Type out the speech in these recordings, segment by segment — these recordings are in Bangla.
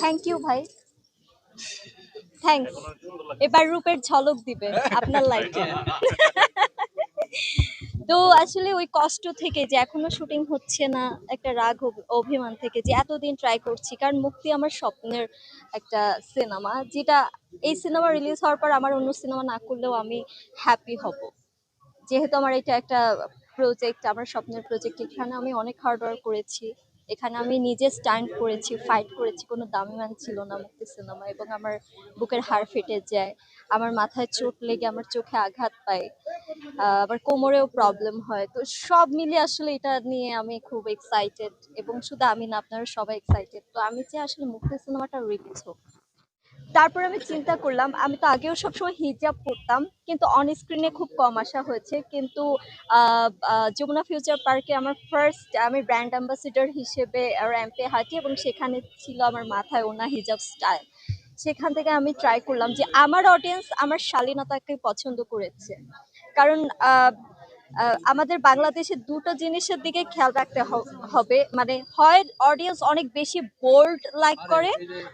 থ্যাংক ইউ ভাই। থ্যাংকস এবার রূপের ঝলক দিবে আপনার লাইফে তো আসলে ওই কষ্ট থেকে যে এখনও শুটিং হচ্ছে না, একটা রাগ অভিমান থেকে যে এতদিন ট্রাই করছি, কারণ মুক্তি আমার স্বপ্নের একটা সিনেমা যেটা এই সিনেমা রিলিজ হওয়ার পর আমার অন্য সিনেমা না করলেও আমি হ্যাপি হব। যেহেতু আমার এটা একটা প্রজেক্ট আমার স্বপ্নের প্রজেক্ট এখানে আমি অনেক হার্ড ওয়ার্ক করেছি। এখানে আমি নিজে স্ট্যান্ড করেছি ফাইট করেছি, কোনো দামি মান ছিল না মুক্তি সিনেমা এবং আমার বুকের হাড় ফেটে যায়, আমার মাথায় চোট লেগে আমার চোখে আঘাত পায় আবার কোমরেও প্রবলেম হয়। তো সব মিলিয়ে আসলে এটা নিয়ে আমি খুব এক্সাইটেড এবং শুধু আমি না, আপনারা সবাই এক্সাইটেড তো আমি চাই আসলে মুক্তি সিনেমাটা রিলিজ হোক। তারপর আমি চিন্তা করলাম, আমি তো আগেও সবসময় হিজাব পরতাম, কিন্তু অন স্ক্রিনে খুব কম আসা হয়েছে। কিন্তু যমুনা ফিউচার পার্কে আমার ফার্স্ট আমি ব্র্যান্ড অ্যাম্বাসিডর হিসেবে র্যাম্পে হাঁটি এবং সেখানে ছিল আমার মাথায় ওনা হিজাব স্টাইল সেখান থেকে আমি ট্রাই করলাম যে আমার অডিয়েন্স আমার শালীনতাকে পছন্দ করেছে। কারণ আমাদের বাংলাদেশে দুটো জিনিসের দিকে খেয়াল রাখতে হবে। মানে হয় অডিয়েন্স অনেক বেশি বোল্ড লাইক করে,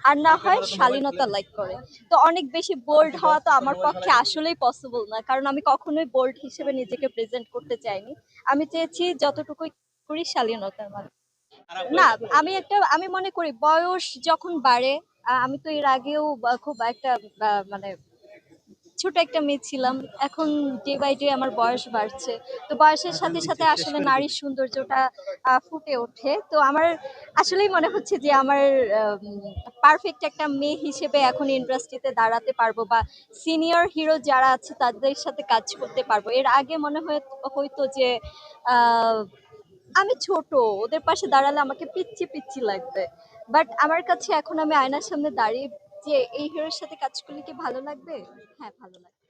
আর না হয় শালীনতা লাইক করে। তো অনেক বেশি বোল্ড হওয়া তো আমার পক্ষে আসলেই পসিবল না, কারণ আমি কখনোই বোল্ড হিসেবে নিজেকে প্রেজেন্ট করতে চাইনি। আমি চেয়েছি যতটুকুই করি শালীনতার মানে না, আমি একটা, আমি মনে করি বয়স যখন বাড়ে আমি তো এর আগেও খুব একটা মানে ছোট একটা মেয়ে ছিলাম। এখন ডে বাই ডে আমার বয়স বাড়ছে। তো বয়সের সাথে সাথে আসলে নারীর সৌন্দর্যটা ফুটে ওঠে। তো আমার আসলেই মনে হচ্ছে যে আমার পারফেক্ট একটা মেয়ে হিসেবে এখন ইন্ডাস্ট্রিতে দাঁড়াতে পারব বা সিনিয়র হিরো যারা আছে তাদের সাথে কাজ করতে পারব। এর আগে মনে হয় হয়তো যে আহ, আমি ছোট ওদের পাশে দাঁড়ালে আমাকে পিচ্ছি পিচ্ছি লাগবে। বাট আমার কাছে এখন আমি আয়নার সামনে দাঁড়িয়ে যে এই হিরোর সাথে কাজ করলে কি ভালো লাগবে? হ্যাঁ ভালো লাগবে।